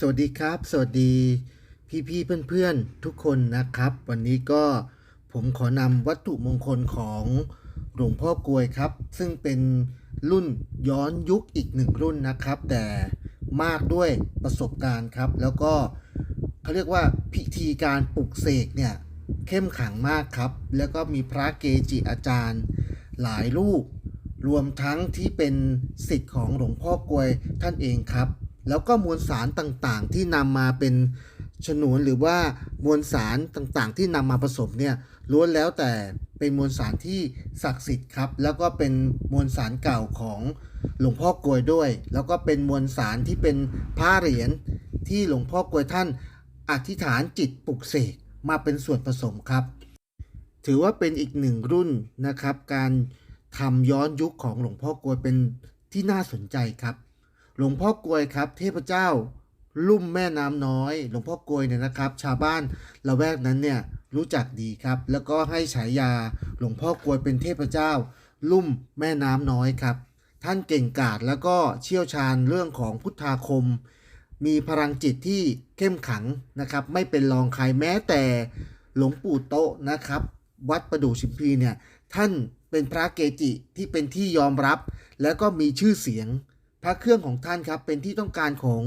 สวัสดีครับ สวัสดีพี่พี่เพื่อนเพื่อนทุกคนนะครับ วันนี้ก็ผมขอนำวัตถุมงคลของหลวงพ่อกลวยครับ ซึ่งเป็นรุ่นย้อนยุคอีกหนึ่งรุ่นนะครับ แต่มากด้วยประสบการณ์ครับ แล้วก็เขาเรียกว่าพิธีการปลุกเสกเนี่ยเข้มขังมากครับ แล้วก็มีพระเกจิอาจารย์หลายรูป รวมทั้งที่เป็นสิทธิ์ของหลวงพ่อกลวยท่านเองครับ แล้วก็มวลสารต่างๆ ที่นำมาเป็นฉนวนหรือว่ามวลสารต่างๆ ที่นำมาผสมเนี่ยล้วนแล้วแต่เป็นมวลสารที่ศักดิ์สิทธิ์ครับ แล้วก็เป็นมวลสารเก่าของหลวงพ่อกลวยด้วย แล้วก็เป็นมวลสารที่เป็นผ้าเหรียญที่หลวงพ่อกลวยท่านอธิษฐานจิตปลุกเสกมาเป็นส่วนผสมครับ ถือว่าเป็นอีกหนึ่งรุ่นนะครับ การทำย้อนยุคของหลวงพ่อกลวยเป็นที่น่าสนใจครับ หลวงพ่อกลวยครับ เทพเจ้า ลุ่มแม่น้ำน้อย หลวงพ่อกลวยเนี่ยนะครับ ชาวบ้านละแวกนั้นเนี่ยรู้จักดีครับ แล้วก็ให้ฉายาหลวงพ่อกลวยเป็นเทพเจ้า ลุ่มแม่น้ำน้อยครับ ท่านเก่งกาจแล้วก็เชี่ยวชาญเรื่องของพุทธาคม มีพลังจิตที่เข้มขังนะครับ ไม่เป็นรองใครแม้แต่หลวงปู่โตะนะครับ วัดประดู่ชิมพีเนี่ยท่านเป็นพระเกจิที่เป็นที่ยอมรับ แล้วก็มีชื่อเสียง ระเครื่องของท่านครับเป็นที่ต้องการของ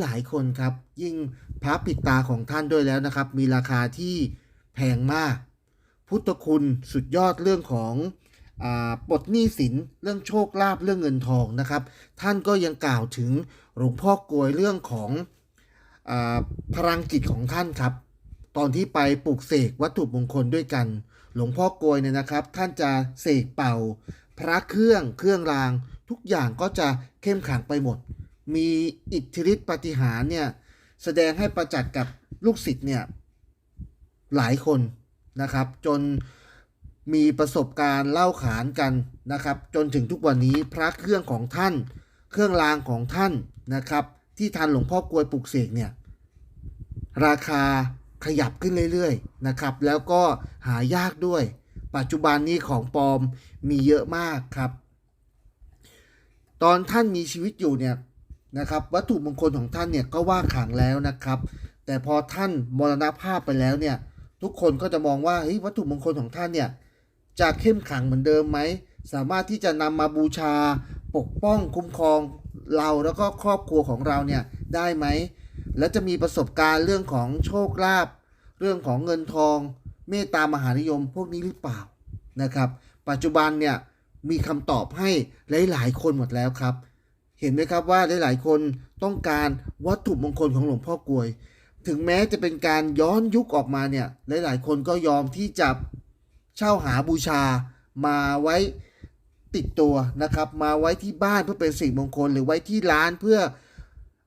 หลายๆคนครับ ยิ่งพระปิดตาของท่านด้วยแล้วนะครับ มีราคาที่แพงมาก พุทธคุณสุดยอดเรื่องของอาปลดหนี้สินเรื่องโชคลาภเรื่องเงินทองนะครับ ท่านก็ยังกล่าวถึงหลวงพ่อกลวยเรื่องของอาพลังจิตของท่านครับ ตอนที่ไปปลูกเสกวัตถุมงคลด้วยกัน หลวงพ่อกลวยเนี่ยนะครับ ท่านจะเสกเป่า พระเครื่องเครื่องราง ทุกอย่างก็จะเข้มขังไปหมด มีอิทธิฤทธิปฏิหารเนี่ยแสดงให้ประจักษ์กับลูกศิษย์เนี่ยหลายคนนะครับ จนมีประสบการณ์เล่าขานกันนะครับ จนถึงทุกวันนี้พระเครื่องของท่าน เครื่องรางของท่านนะครับ ที่ทันหลวงพ่อกลวยปลุกเสกเนี่ยราคาขยับขึ้นเรื่อยๆนะครับ แล้วก็หายากด้วย ปัจจุบันนี้ของปลอมมีเยอะมากครับ ตอนท่านมีชีวิตอยู่เนี่ยนะครับ วัตถุมงคลของท่านเนี่ยก็ว่าขลังแล้วนะครับ แต่พอท่านมรณภาพไปแล้วเนี่ยทุกคนก็จะมองว่าเฮ้ยวัตถุมงคลของท่านเนี่ยจะเข้มขลังเหมือนเดิมไหมสามารถที่จะนำมาบูชาปกป้องคุ้มครองเราแล้วก็ครอบครัวของเราเนี่ยได้ไหมแล้วจะมีประสบการณ์เรื่องของโชคลาภเรื่องของเงินทอง เมตตามหานิยมพวกนี้หรือเปล่านะครับ ปัจจุบันเนี่ย มีคำตอบให้หลาย ๆ คนหมดแล้วครับ เห็นไหมครับว่าหลาย ๆ คนต้องการวัตถุมงคลของหลวงพ่อกลวย ถึงแม้จะเป็นการย้อนยุคออกมาเนี่ยหลาย ๆ คนก็ยอมที่จะเช่าหาบูชามาไว้ติดตัวนะครับ มาไว้ที่บ้านเพื่อเป็นสิ่งมงคล หรือไว้ที่ร้านเพื่อ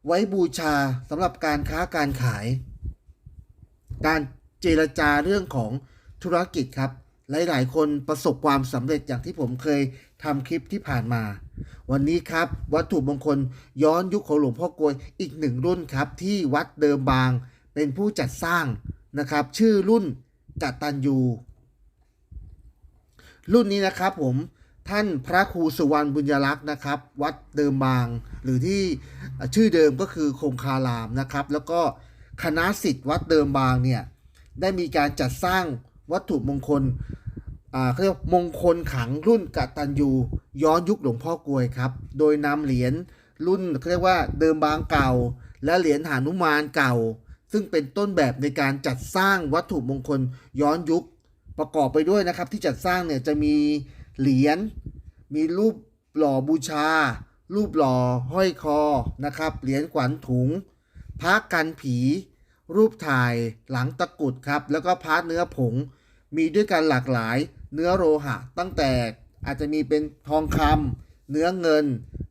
ไว้บูชาสำหรับการค้าการขาย การเจรจาเรื่องของธุรกิจครับ หลาย ๆ คนประสบความสำเร็จอย่างที่ผมเคยทำคลิปที่ผ่านมา วันนี้ครับวัตถุมงคลย้อนยุคของหลวงพ่อกลวยอีกหนึ่งรุ่นครับที่วัดเดิมบางเป็นผู้จัดสร้างนะครับ ชื่อรุ่นกัตตัญยูรุ่นนี้นะครับผมท่านพระครูสุวรรณบุญยรักษ์นะครับ วัดเดิมบาง หรือที่ชื่อเดิมก็คือคงคารามนะครับ แล้วก็คณะสิทธิ์วัดเดิมบางเนี่ยได้มีการจัดสร้าง วัตถุมงคลอ่าเขาเรียกมงคลขังรุ่นกตัญญูย้อนยุคหลวงพ่อกลวยครับ โดยนำเหรียญรุ่นเขาเรียกว่าเดิมบางเก่า และเหรียญหานุมานเก่า ซึ่งเป็นต้นแบบในการจัดสร้างวัตถุมงคลย้อนยุคประกอบไปด้วยนะครับ ที่จัดสร้างเนี่ยจะมีเหรียญมีรูปหล่อบูชา รูปหล่อห้อยคอนะครับเหรียญขวัญถุงพระกันผี รูปถ่ายหลังตะกุดครับ แล้วก็พระเนื้อผง มีด้วยกันหลากหลาย เนื้อโลหะ ตั้งแต่อาจจะมีเป็นทองคำเนื้อเงิน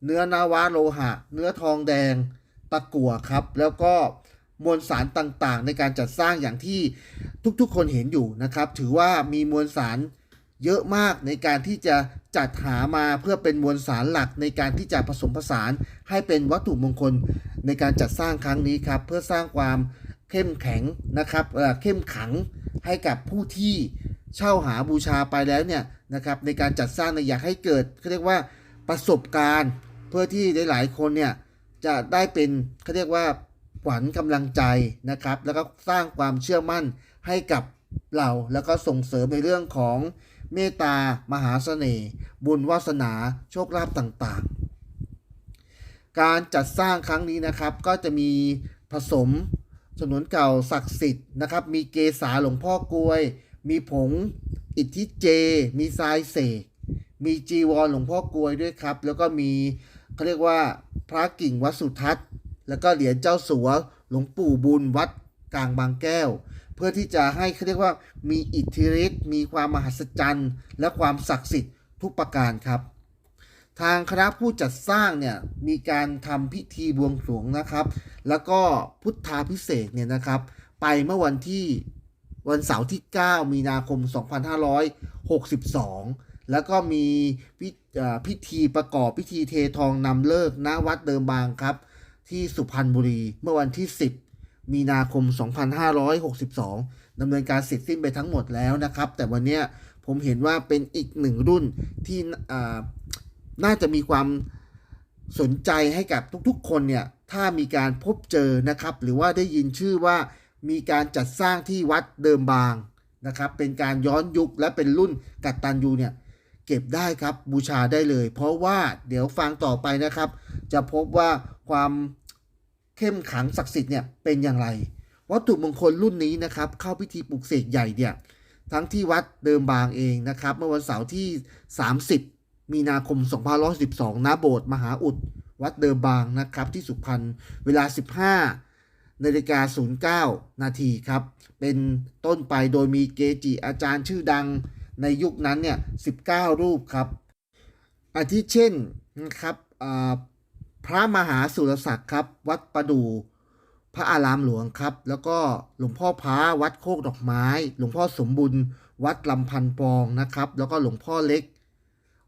เนื้อนาวาโลหะ เนื้อทองแดง ตะกั่วครับ แล้วก็มวลสารต่างๆ ในการจัดสร้างอย่างที่ทุกๆ คนเห็นอยู่นะครับ ถือว่ามีมวลสารเยอะมากในการที่จะจัดหามาเพื่อเป็นมวลสารหลักในการที่จะผสมผสานให้เป็นวัตถุมงคลในการจัดสร้างครั้งนี้ครับ เพื่อสร้างความ เข้มแข็งนะครับเออเข้มขังให้กับผู้ที่เช่าหาบูชาไปแล้วเนี่ยนะครับในการจัดสร้างเนี่ยอยากให้เกิดเขาเรียกว่าประสบการณ์เพื่อที่หลายๆคนเนี่ยจะได้เป็นเขาเรียกว่าขวัญกำลังใจนะครับ แล้วก็สร้างความเชื่อมั่นให้กับเราแล้วก็ส่งเสริมในเรื่องของเมตตามหาเสน่ห์ บุญวาสนาโชคลาภต่างๆ การจัดสร้างครั้งนี้นะครับก็จะมีผสม สนุนเก่าศักดิ์สิทธิ์นะครับ มีเกษาหลวงพ่อกลวย มีผงอิทธิเจ มีทรายเสกมีจีวรหลวงพ่อกลวยด้วยครับ แล้วก็มีเขาเรียกว่าพระกิ่งวัดสุทัศน์ แล้วก็เหรียญเจ้าสัวหลวงปู่บุญวัดกลางบางแก้ว เพื่อที่จะให้เขาเรียกว่ามีอิทธิฤทธิ์มีความมหัศจรรย์ และความศักดิ์สิทธิ์ทุกประการครับ ทางคณะผู้จัดสร้างเนี่ยมีการทำพิธีบวงสรวงนะครับ แล้วก็พุทธาพิเศษเนี่ยนะครับ ไปเมื่อวันที่วันเสาร์ที่ 9 มีนาคม 2562 แล้วก็มีพิเอ่อพิธีประกอบพิธีเททองนำเลิกณวัดเดิมบางครับ ที่สุพรรณบุรีเมื่อวันที่ 10 มีนาคม 2562ดำเนินการเสร็จสิ้นไปทั้งหมดแล้วนะครับ แต่วันนี้ผมเห็นว่าเป็นอีกหนึ่งรุ่นที่ น่าจะมีความสนใจให้กับทุกๆ คนเนี่ยถ้ามีการพบเจอนะครับ หรือว่าได้ยินชื่อว่ามีการจัดสร้างที่วัดเดิมบางนะครับ เป็นการย้อนยุคและเป็นรุ่นกัตตันยูเนี่ยเก็บได้ครับบูชาได้เลย เพราะว่าเดี๋ยวฟังต่อไปนะครับ จะพบว่าความเข้มขังศักดิ์สิทธิ์เนี่ยเป็นอย่างไร วัตถุมงคลรุ่นนี้นะครับ เข้าพิธีปลุกเสกใหญ่เนี่ยทั้งที่วัดเดิมบางเองนะครับ เมื่อวันเสาร์ที่ 30 มีนาคม2512ณโบสถ์มหาอุด วัดเดิมบางนะครับ ที่สุพรรณเวลา 15นาฬิกา09 นาทีครับ เป็นต้นไปโดยมีเกจิอาจารย์ชื่อดังในยุคนั้นเนี่ย 19 รูปครับ อาทิเช่นนะครับพระมหาสุรศักดิ์ครับ วัดประดูพระอารามหลวงครับ แล้วก็หลวงพ่อพระวัดโคกดอกไม้ หลวงพ่อสมบุญ วัดลำพันปองนะครับ แล้วก็หลวงพ่อเล็ก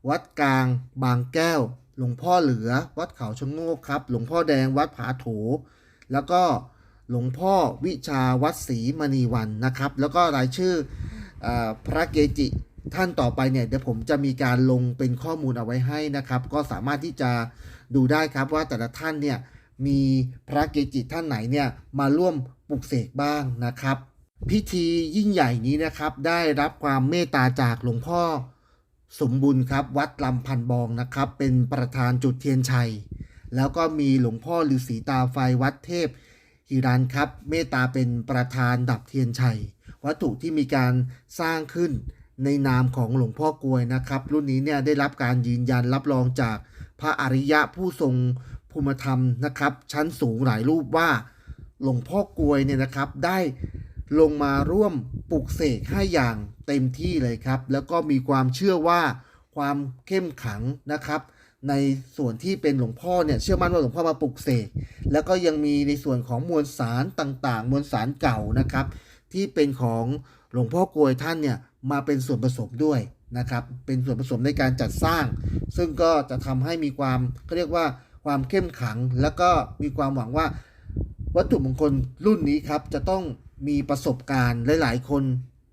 วัดกลาง บางแก้ว หลวงพ่อเหลือ วัดเขาชะโงกครับ หลวงพ่อแดงวัดผาโถ แล้วก็หลวงพ่อวิชาวัดศรีมณีวันนะครับ แล้วก็รายชื่อเออพระเกจิท่านต่อไปเนี่ยเดี๋ยวผมจะมีการลงเป็นข้อมูลเอาไว้ให้นะครับ ก็สามารถที่จะดูได้ครับว่าแต่ละท่านเนี่ยมีพระเกจิท่านไหนเนี่ยมาร่วมปลุกเสกบ้างนะครับ พิธียิ่งใหญ่นี้นะครับได้รับความเมตตาจากหลวงพ่อ สมบุญครับวัดลำพันบองนะครับ เป็นประธานจุดเทียนชัย แล้วก็มีหลวงพ่อฤาษีตาไฟวัดเทพหิรันครับ เมตตาเป็นประธานดับเทียนชัย วัตถุที่มีการสร้างขึ้นในนามของหลวงพ่อกลวยนะครับ รุ่นนี้เนี่ยได้รับการยืนยันรับรองจากพระอริยะผู้ทรงภูมิธรรมนะครับ ชั้นสูงหลายรูปว่าหลวงพ่อกลวยเนี่ยนะครับได้ ลงมาร่วมปลุกเสกให้อย่างเต็มที่เลยครับ แล้วก็มีความเชื่อว่าความเข้มขังนะครับ ในส่วนที่เป็นหลวงพ่อเนี่ยเชื่อมั่นว่าหลวงพ่อมาปลุกเสกแล้วก็ยังมีในส่วนของมวลสารต่างๆ มวลสารเก่านะครับ ที่เป็นของหลวงพ่อกลวยท่านเนี่ยมาเป็นส่วนผสมด้วยนะครับ เป็นส่วนผสมในการจัดสร้าง ซึ่งก็จะทำให้มีความเขาเรียกว่าความเข้มขัง แล้วก็มีความหวังว่าวัตถุมงคลรุ่นนี้ครับจะต้อง มีประสบการณ์หลาย ๆ คน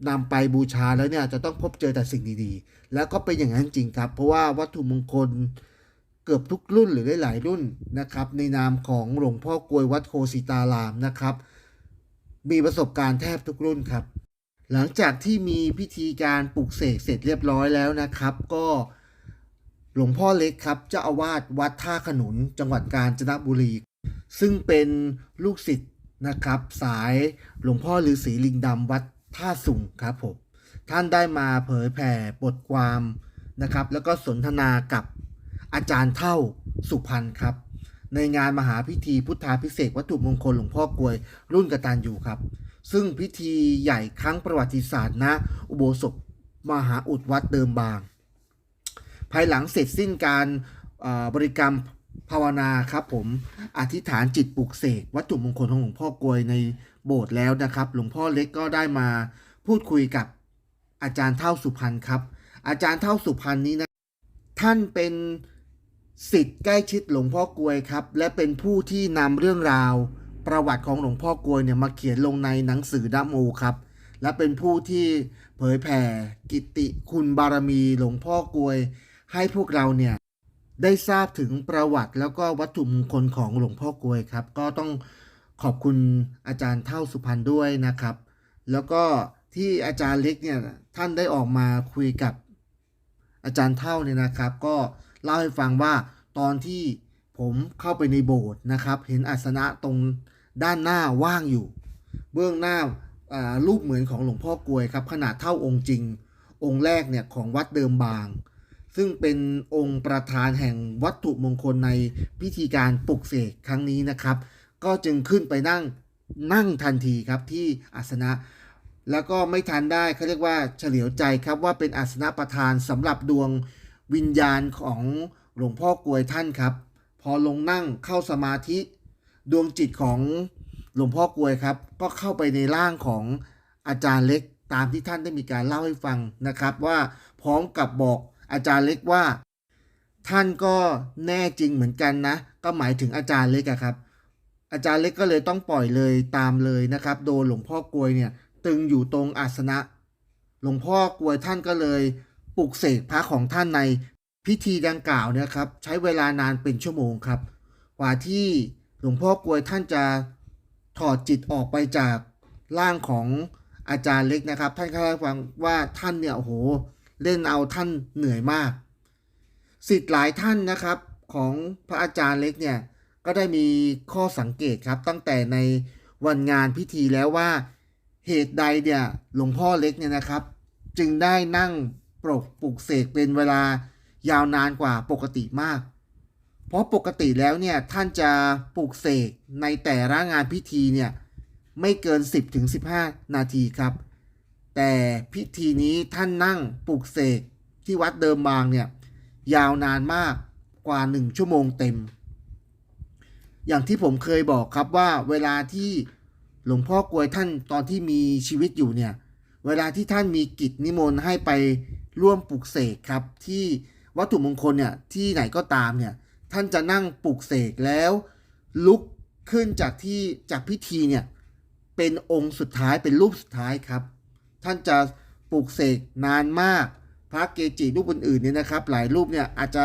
นำไปบูชาแล้วเนี่ยจะต้องพบเจอแต่สิ่งดีๆ แล้วก็เป็นอย่างนั้นจริงครับ เพราะว่าวัตถุมงคลเกือบทุกรุ่นหรือหลายๆรุ่นนะครับ ในนามของหลวงพ่อกลวยวัดโคสิตารามนะครับ มีประสบการณ์แทบทุกรุ่นครับ หลังจากที่มีพิธีการปลุกเสกเสร็จเรียบร้อยแล้วนะครับ ก็หลวงพ่อเล็กครับเจ้าอาวาสวัดท่าขนุนจังหวัดกาญจนบุรี ซึ่งเป็นลูกศิษย์ นะครับ สายหลวงพ่อฤาษีลิงดำวัดท่าสุงครับผมท่านได้มาเผยแผ่บทความนะครับ แล้วก็สนทนากับอาจารย์เท่าสุพรรณครับ ในงานมหาพิธีพุทธาพิเศษวัตถุมงคลหลวงพ่อกลวยรุ่นกตันยูครับ ซึ่งพิธีใหญ่ครั้งประวัติศาสตร์ณอุโบสถมหาอุดวัดเดิมบาง ภายหลังเสร็จสิ้นการบริกรรม ภาวนาครับผมอธิษฐานจิตปลุกเสกวัตถุมงคลของหลวงพ่อกลวยในโบสถ์แล้วนะครับ หลวงพ่อเล็กก็ได้มาพูดคุยกับอาจารย์เท่าสุพรรณครับ อาจารย์เท่าสุพรรณนี้นะท่านเป็นสิทธิ์ใกล้ชิดหลวงพ่อกลวยครับ และเป็นผู้ที่นำเรื่องราวประวัติของหลวงพ่อกลวยเนี่ยมาเขียนลงในหนังสือดัมโมครับ และเป็นผู้ที่เผยแผ่กิตติคุณบารมีหลวงพ่อกลวย ให้พวกเราเนี่ย ได้ทราบถึงประวัติแล้วก็วัตถุมงคลของหลวงพ่อกลวยครับ ก็ต้องขอบคุณอาจารย์เท่าสุพรรณด้วยนะครับ แล้วก็ที่อาจารย์เล็กเนี่ยท่านได้ออกมาคุยกับอาจารย์เท่าเนี่ยนะครับ ก็เล่าให้ฟังว่าตอนที่ผมเข้าไปในโบสถ์นะครับ เห็นอาสนะตรงด้านหน้าว่างอยู่ เบื้องหน้าารูปเหมือนของหลวงพ่อกลวยครับขนาดเท่าองค์จริง องค์แรกเนี่ยของวัดเดิมบาง ซึ่งเป็นองค์ประธานแห่งวัตถุมงคลในพิธีการปลุกเสกครั้งนี้นะครับ ก็จึงขึ้นไปนั่งนั่งทันทีครับที่อาสนะ แล้วก็ไม่ทันได้เขาเรียกว่าเฉลียวใจครับว่าเป็นอาสนะประธานสำหรับดวงวิญญาณของหลวงพ่อกลวยท่านครับ พอลงนั่งเข้าสมาธิดวงจิตของหลวงพ่อกลวยครับ ก็เข้าไปในร่างของอาจารย์เล็กตามที่ท่านได้มีการเล่าให้ฟังนะครับ ว่าพร้อมกับบอก อาจารย์เล็กว่า ท่านก็แน่จริงเหมือนกันนะ ก็หมายถึงอาจารย์เล็กครับ อาจารย์เล็กก็เลยต้องปล่อยเลยตามเลยนะครับ โดนหลวงพ่อกลวยเนี่ย ตึงอยู่ตรงอาสนะ หลวงพ่อกลวยท่านก็เลยปลุกเสกพระของท่านในพิธีดังกล่าวเนะครับ ใช้เวลานานเป็นชั่วโมงครับ กว่าที่หลวงพ่อกลวยท่านจะถอดจิตออกไปจากร่างของอาจารย์เล็กนะครับ ท่านก็ให้ฟังว่าท่านเนี่ยโอ้โห เล่นเอาท่านเหนื่อยมากสิทธิ์หลายท่านนะครับของพระอาจารย์เล็กเนี่ยก็ได้มีข้อสังเกตครับตั้งแต่ในวันงานพิธีแล้วว่าเหตุใดเนี่ยหลวงพ่อเล็กเนี่ยนะครับ จึงได้นั่งปลกปลุกเสกเป็นเวลายาวนานกว่าปกติมาก เพราะปกติแล้วเนี่ยท่านจะปลุกเสกในแต่ละงานพิธีเนี่ยไม่เกิน 10-15 นาทีครับ แต่พิธีนี้ท่านนั่งปลุกเสกที่วัดเดิมบางเนี่ยยาวนานมากกว่า 1 ชั่วโมงเต็ม อย่างที่ผมเคยบอกครับว่าเวลาที่หลวงพ่อกวยท่านตอนที่มีชีวิตอยู่เนี่ย เวลาที่ท่านมีกิจนิมนต์ให้ไปร่วมปลุกเสกครับ ที่วัตถุมงคลเนี่ยที่ไหนก็ตามเนี่ยท่านจะนั่งปลุกเสกแล้วลุกขึ้นจากที่จากพิธีเนี่ยเป็นองค์สุดท้ายเป็นรูปสุดท้ายครับ ท่านจะปลุกเสกนานมาก พระเกจิรูปอื่นๆเนี่ยนะครับ หลายรูปเนี่ยอาจจะ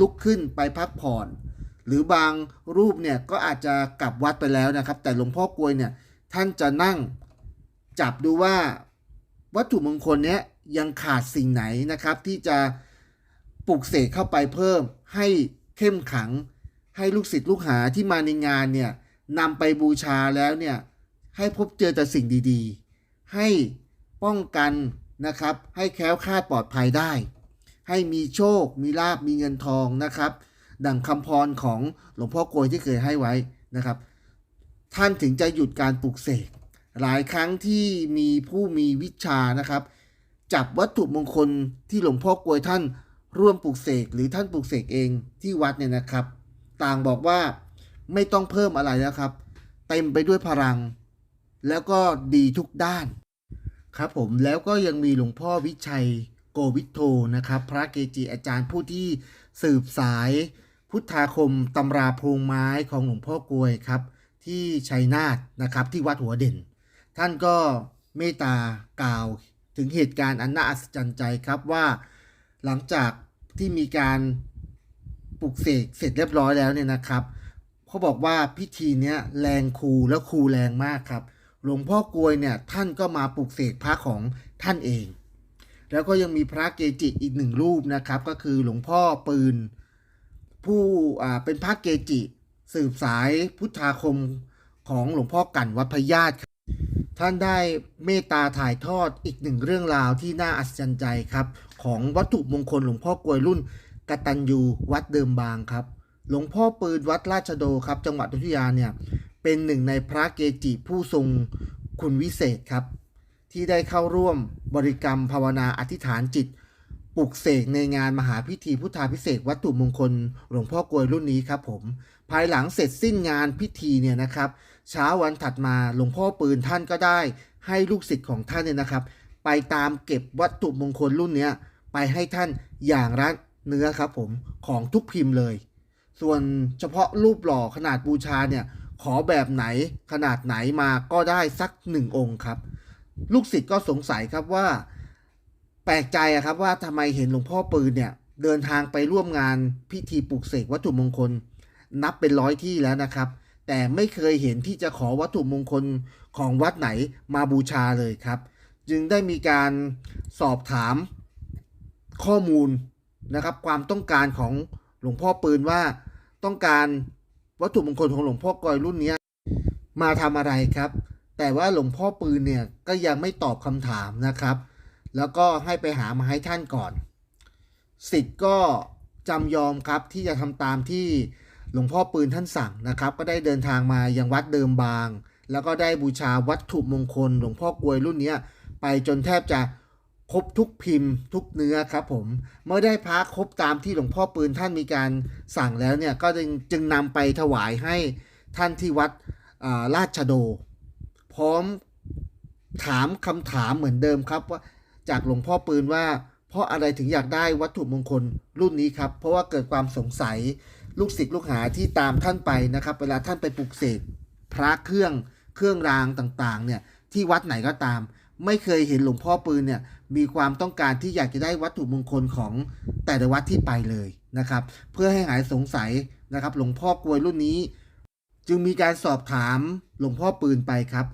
ลุกขึ้นไปพักผ่อน หรือบางรูปเนี่ยก็อาจจะกลับวัดไปแล้วนะครับ แต่หลวงพ่อกลวยเนี่ยท่านจะนั่งจับดูว่าวัตถุมงคลเนี้ยยังขาดสิ่งไหนนะครับ ที่จะปลุกเสกเข้าไปเพิ่ม ให้เข้มขัง ให้ลูกศิษย์ลูกหาที่มาในงานเนี่ยนำไปบูชาแล้วเนี่ยให้พบเจอแต่สิ่งดีๆ ให้ ป้องกันนะครับ ให้แคล้วคลาดปลอดภัยได้ ให้มีโชค มีลาบมีเงินทองนะครับ ดังคำพรของหลวงพ่อกลวยที่เคยให้ไว้นะครับ ท่านถึงจะหยุดการปลุกเสกหลายครั้งที่มีผู้มีวิชานะครับ จับวัตถุมงคลที่หลวงพ่อกลวยท่านร่วมปลุกเสกหรือท่านปลุกเสกเองที่วัดเนี่ยนะครับ ต่างบอกว่าไม่ต้องเพิ่มอะไรแล้วครับ เต็มไปด้วยพลัง แล้วก็ดีทุกด้าน ครับผมแล้วก็ยังมีหลวงพ่อวิชัยโกวิทโทนะครับ พระเกจิอาจารย์ผู้ที่สืบสายพุทธาคมตำราพรงไม้ของหลวงพ่อกลวยครับ ที่ชัยนาทนะครับที่วัดหัวเด่น ท่านก็เมตตากล่าวถึงเหตุการณ์อันน่าอัศจรรย์ใจครับว่า หลังจากที่มีการปลุกเสกเสร็จเรียบร้อยแล้วเนี่ยนะครับเขาบอกว่าพิธีเนี้ยแรงครูแล้วครูแรงมากครับ หลวงพ่อกวยเนี่ยท่านก็มาปลุกเสกพระของท่านเอง แล้วก็ยังมีพระเกจิอีกหนึ่งรูปนะครับ ก็คือหลวงพ่อปืน ผู้อ่าเป็นพระเกจิ สืบสายพุทธาคมของหลวงพ่อกันวัดพญาตท่านได้เมตตาถ่ายทอดอีกหนึ่งเรื่องราวที่น่าอัศจรรย์ใจครับ ของวัตถุมงคลหลวงพ่อกวยรุ่นกตัญญูวัดเดิมบางครับ หลวงพ่อปืนวัดราชโดครับ จังหวัดอยุธยาเนี่ย เป็นหนึ่งในพระเกจิผู้ทรงคุณวิเศษครับ ที่ได้เข้าร่วมบริกรรมภาวนาอธิษฐานจิตปลุกเสกในงานมหาพิธีพุทธาพิเศษวัตถุมงคล หลวงพ่อกลวยรุ่นนี้ครับผม ภายหลังเสร็จสิ้นงานพิธีเนี่ยนะครับ เช้าวันถัดมาหลวงพ่อปืนท่านก็ได้ ให้ลูกศิษย์ของท่านเนี่ยนะครับ ไปตามเก็บวัตถุมงคลรุ่นเนี้ยไปให้ท่านอย่างละเนื้อครับผมของทุกพิมพ์เลย ส่วนเฉพาะรูปหล่อขนาดบูชาเนี่ย ขอแบบไหนขนาดไหนมาก็ได้สักหนึ่งองค์ครับ ลูกศิษย์ก็สงสัยครับว่า แปลกใจอะครับว่าทำไมเห็นหลวงพ่อปืนเนี่ยเดินทางไปร่วมงานพิธีปลุกเสกวัตถุมงคล นับเป็นร้อยที่แล้วนะครับ แต่ไม่เคยเห็นที่จะขอวัตถุมงคลของวัดไหนมาบูชาเลยครับ จึงได้มีการสอบถามข้อมูลนะครับ ความต้องการของหลวงพ่อปืนว่าต้องการ วัตถุมงคลของหลวงพ่อกอยรุ่นนี้มาทำอะไรครับ แต่ว่าหลวงพ่อปืนเนี่ยก็ยังไม่ตอบคำถามนะครับ แล้วก็ให้ไปหามาให้ท่านก่อนสิทธิ์ก็จำยอมครับที่จะทำตามที่หลวงพ่อปืนท่านสั่งนะครับ ก็ได้เดินทางมายังวัดเดิมบาง แล้วก็ได้บูชาวัตถุมงคล หลวงพ่อกวยรุ่นนี้ไปจนแทบจะ ครบทุกพิมพ์ทุกเนื้อครับผมเมื่อได้พระครบตามที่หลวงพ่อปืนท่านมีการสั่งแล้วเนี่ยก็จึงจึงนำไปถวายให้ท่านที่วัดอ่าราชโด พร้อมถามคำถามเหมือนเดิมครับว่าจากหลวงพ่อปืนว่า เพราะอะไรถึงอยากได้วัตถุมงคลรุ่นนี้ครับ เพราะว่าเกิดความสงสัยลูกศิษย์ลูกหาที่ตามท่านไปนะครับ เวลาท่านไปปลุกเสกพระเครื่องเครื่องรางต่างๆเนี่ยที่วัดไหนก็ตาม ไม่เคยเห็นหลวงพ่อปืนเนี่ย มีความต้องการที่อยากจะได้วัตถุมงคลของแต่ละวัดที่ไปเลยนะครับ เพื่อให้หายสงสัยนะครับ หลวงพ่อกลวยรุ่นนี้ จึงมีการสอบถามหลวงพ่อปืนไปครับ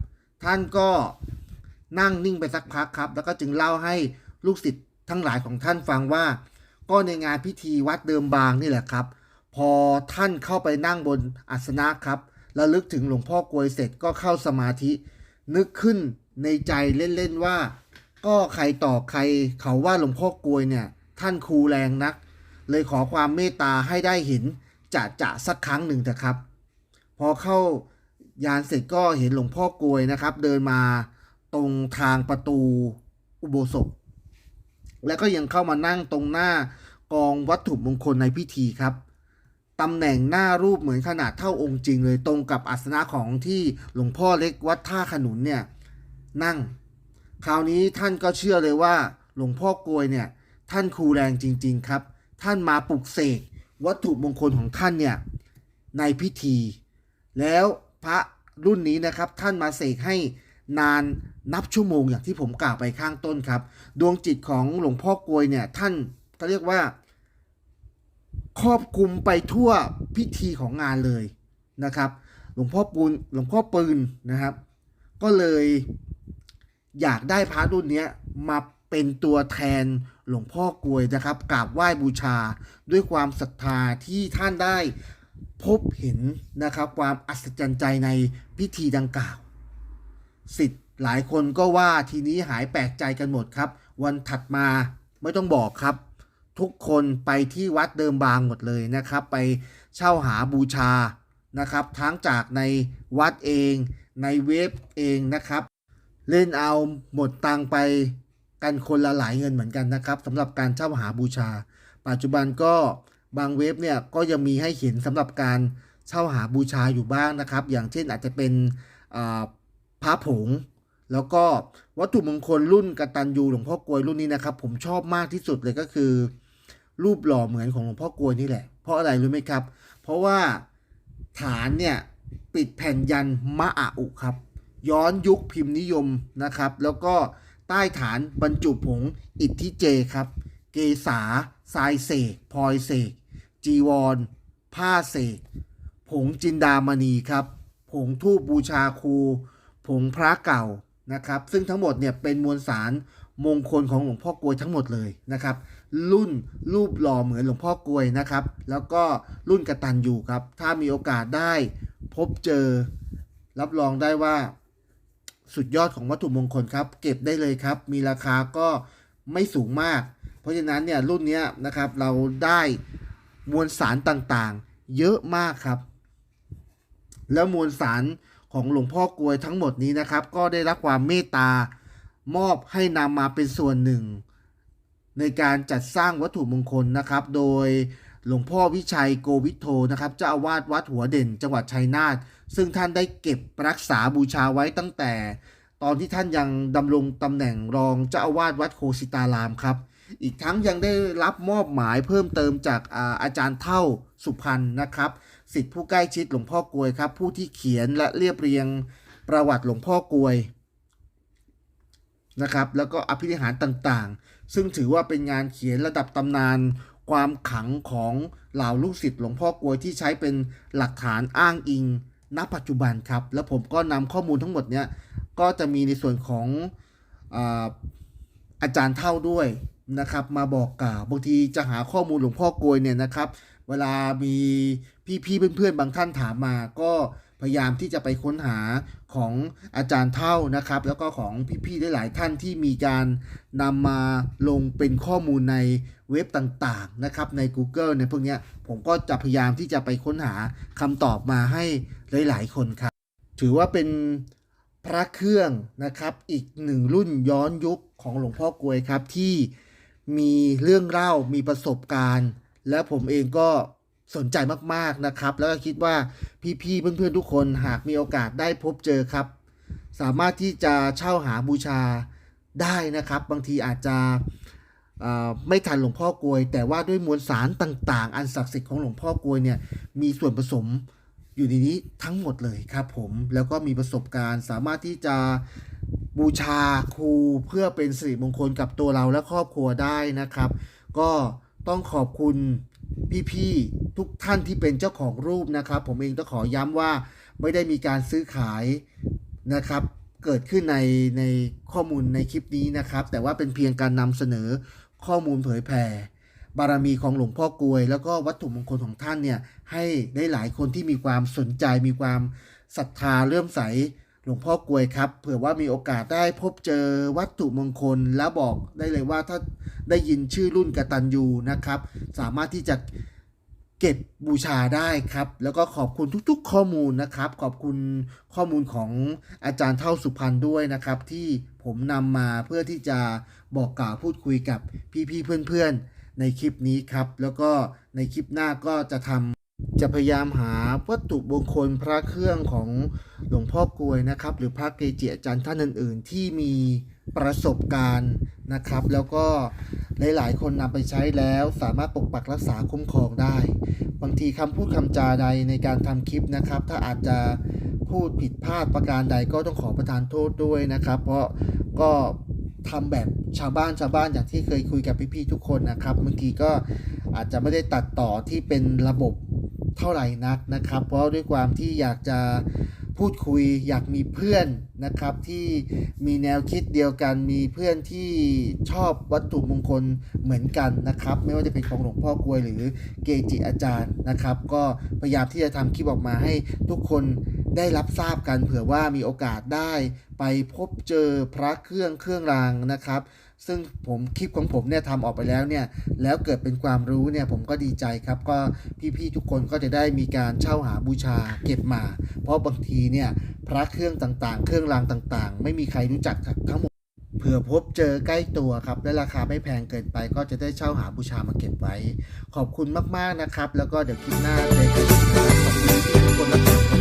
ท่านก็นั่งนิ่งไปสักพักครับ แล้วก็จึงเล่าให้ลูกศิษย์ทั้งหลายของท่านฟังว่า ก็ในงานพิธีวัดเดิมบางนี่แหละครับ พอท่านเข้าไปนั่งบนอาสนะครับแล้วลึกถึงหลวงพ่อกลวยเสร็จก็เข้าสมาธิ นึกขึ้นในใจเล่นๆว่า ก็ใครต่อใครเขาว่าหลวงพ่อกลวยเนี่ย ท่านครูแรงนัก เลยขอความเมตตาให้ได้เห็นจะจะสักครั้งหนึ่งเถอะครับ พอเข้ายานเสร็จก็เห็นหลวงพ่อกลวยนะครับ เดินมาตรงทางประตูอุโบสถ แล้วก็ยังเข้ามานั่งตรงหน้ากองวัตถุมงคลในพิธีครับตำแหน่งหน้ารูปเหมือนขนาดเท่าองค์จริงเลยตรงกับอาสนะของที่หลวงพ่อเล็กวัดท่าขนุนเนี่ยนั่ง คราวนี้ท่านก็เชื่อเลยว่าหลวงพ่อกลวยเนี่ยท่านครูแรงจริง ๆ ครับ ท่านมาปลุกเสกวัตถุมงคลของท่านเนี่ยในพิธี แล้วพระรุ่นนี้นะครับท่านมาเสกให้นานนับชั่วโมงอย่างที่ผมกล่าวไปข้างต้นครับ ดวงจิตของหลวงพ่อกลวยเนี่ยท่านก็เรียกว่า ครอบคลุมไปทั่วพิธีของงานเลยนะครับ หลวงพ่อปูนหลวงพ่อปืนนะครับ ก็เลย อยากได้พระรุ่นนี้มาเป็นตัวแทนหลวงพ่อกลวยนะครับกราบไหว้บูชาด้วยความศรัทธาที่ท่านได้พบเห็นนะครับความอัศจรรย์ใจในพิธีดังกล่าวสิทธิ์หลายคนก็ว่าทีนี้หายแปลกใจกันหมดครับ วันถัดมาไม่ต้องบอกครับ ทุกคนไปที่วัดเดิมบางหมดเลยนะครับ ไปเช่าหาบูชานะครับ ทั้งจากในวัดเองในเว็บเองนะครับ เล่นเอาหมดตังไปกันคนละหลายเงินเหมือนกันนะครับสำหรับการเช่าหาบูชา ปัจจุบันก็บางเว็บเนี่ยก็ยังมีให้เห็นสำหรับการเช่าหาบูชาอยู่บ้างนะครับ อย่างเช่นอาจจะเป็นอ่าพระผง แล้วก็วัตถุมงคลรุ่นกตัญญูหลวงพ่อกลวยรุ่นนี้นะครับ ผมชอบมากที่สุดเลยก็คือ รูปหล่อเหมือนของหลวงพ่อกลวยนี่แหละ เพราะอะไรรู้ไหมครับ เพราะว่าฐานเนี่ยปิดแผ่นยันมะอาอุครับ ย้อนยุคพิมพ์นิยมนะครับ แล้วก็ใต้ฐานบรรจุผงอิทธิเจครับ เกษาทรายเสกพลอยเสกจีวร ผ้าเสกผงจินดามณีครับ ผงทูบบูชาครู ผงพระเก่านะครับ ซึ่งทั้งหมดเนี่ยเป็นมวลสารมงคลของหลวงพ่อกลวยทั้งหมดเลยนะครับ รุ่นรูปหล่อเหมือนหลวงพ่อกลวยนะครับ แล้วก็รุ่นกระตันอยู่ครับ ถ้ามีโอกาสได้พบเจอ รับรองได้ว่า สุดยอดของวัตถุมงคลครับ เก็บได้เลยครับ มีราคาก็ไม่สูงมาก เพราะฉะนั้นเนี่ยรุ่นนี้นะครับเราได้มวลสารต่างๆ เยอะมากครับ แล้วมวลสารของหลวงพ่อกลวยทั้งหมดนี้นะครับ ก็ได้รับความเมตตามอบให้นำมาเป็นส่วนหนึ่ง ในการจัดสร้างวัตถุมงคลนะครับ โดยหลวงพ่อวิชัยโกวิทโทนะครับเจ้าอาวาสวัดหัวเด่น จังหวัดชัยนาท ซึ่งท่านได้เก็บรักษาบูชาไว้ตั้งแต่ ตอนที่ท่านยังดำรงตำแหน่งรองเจ้าอาวาสวัดโคสิตารามครับ อีกทั้งยังได้รับมอบหมายเพิ่มเติมจากอาอาจารย์เท่าสุพรรณนะครับสิทธิผู้ใกล้ชิดหลวงพ่อกลวยครับ ผู้ที่เขียนและเรียบเรียงประวัติหลวงพ่อกลวยนะครับแล้วก็อภินิหารต่างๆ ซึ่งถือว่าเป็นงานเขียนระดับตำนาน ความขลังของเหล่าลูกศิษย์หลวงพ่อกลวยที่ใช้เป็นหลักฐานอ้างอิง ณปัจจุบันครับ แล้วผมก็นำข้อมูลทั้งหมดเนี้ยก็จะมีในส่วนของอาจารย์เท่าด้วยนะครับ มาบอกกล่าวบางทีจะหาข้อมูลหลวงพ่อกลวยเนี่ยนะครับ เวลามีพี่ๆเพื่อนๆบางท่านถามมาก็ พยายามที่จะไปค้นหาของอาจารย์เท่านะครับ แล้วก็ของพี่ๆหลายท่านที่มีการนำมาลงเป็นข้อมูลในเว็บต่างๆนะครับใน Google ในพวกนี้ผมก็จะพยายามที่จะไปค้นหาคำตอบมาให้หลายๆคนครับ ถือว่าเป็นพระเครื่องนะครับอีกหนึ่งรุ่นย้อนยุคของหลวงพ่อกลวยครับที่มีเรื่องเล่ามีประสบการณ์ และผมเองก็ สนใจมากๆนะครับ แล้วก็คิดว่าพี่ๆเพื่อนๆทุกคนหากมีโอกาสได้พบเจอครับ สามารถที่จะเช่าหาบูชาได้นะครับ บางทีอาจจะเอ่อไม่ทันหลวงพ่อกลวย แต่ว่าด้วยมวลสารต่างๆ อันศักดิ์สิทธิ์ของหลวงพ่อกลวยเนี่ยมีส่วนผสมอยู่ในนี้ทั้งหมดเลยครับผมแล้วก็มีประสบการณ์ สามารถที่จะบูชาครูเพื่อเป็นสิริมงคลกับตัวเราและครอบครัวได้นะครับ ก็ต้องขอบคุณ พี่ๆทุกท่านที่เป็นเจ้าของรูปนะครับ ผมเองต้องขอย้ำว่าไม่ได้มีการซื้อขายนะครับ เกิดขึ้นในในข้อมูลในคลิปนี้นะครับ แต่ว่าเป็นเพียงการนำเสนอข้อมูลเผยแผ่บารมีของหลวงพ่อกลวย แล้วก็วัตถุมงคลของท่านเนี่ยให้ได้หลายคนที่มีความสนใจมีความศรัทธาเลื่อมใส หลวงพ่อกลวยครับ เผื่อว่ามีโอกาสได้พบเจอวัตถุมงคลแล้วบอกได้เลยว่าถ้าได้ยินชื่อรุ่นกตัญญูนะครับ สามารถที่จะเก็บบูชาได้ครับ แล้วก็ขอบคุณทุกๆ ข้อมูลนะครับ ขอบคุณข้อมูลของอาจารย์เท่าสุพรรณด้วยนะครับ ที่ผมนำมาเพื่อที่จะบอกกล่าวพูดคุยกับพี่ๆเพื่อนๆในคลิปนี้ครับ แล้วก็ในคลิปหน้าก็จะทำ จะพยายามหาวัตถุมงคลพระเครื่องของหลวงพ่อกลวยนะครับ หรือพระเกจิอาจารย์ท่านอื่น ๆ ที่มีประสบการณ์นะครับ แล้วก็หลาย ๆ คนนำไปใช้แล้วสามารถปกปักรักษาคุ้มครองได้ บางทีคำพูดคำจาใดในการทำคลิปนะครับ ถ้าอาจจะพูดผิดพลาดประการใดก็ต้องขอประทานโทษด้วยนะครับ เพราะก็ทำแบบชาวบ้านชาวบ้านอย่างที่เคยคุยกับพี่ๆทุกคนนะครับบางทีก็อาจจะไม่ได้ตัดต่อที่เป็นระบบ เท่าไหร่นักนะครับ เพราะด้วยความที่อยากจะพูดคุยอยากมีเพื่อน นะครับที่มีแนวคิดเดียวกันมีเพื่อนที่ชอบวัตถุมงคลเหมือนกันนะครับ ไม่ว่าจะเป็นของหลวงพ่อกลวยหรือเกจิอาจารย์นะครับ ก็พยายามที่จะทำคลิปออกมาให้ทุกคนได้รับทราบกันเผื่อว่ามีโอกาสได้ไปพบเจอพระเครื่องเครื่องรางนะครับ ซึ่งผมคลิปของผมเนี่ยทำออกไปแล้วเนี่ยแล้วเกิดเป็นความรู้เนี่ยผมก็ดีใจครับก็พี่ๆทุกคนก็จะได้มีการเช่าหาบูชาเก็บมา เพราะบางทีเนี่ยพระเครื่องต่างๆ เครื่องรางต่างๆ ไม่มีใครรู้จักทั้งหมดเผื่อพบเจอใกล้ตัวครับ และราคาไม่แพงเกินไปก็จะได้เช่าหาบูชามาเก็บไว้ ขอบคุณมากๆนะครับ แล้วก็เดี๋ยวคลิปหน้าเจอกันอีกนะครับ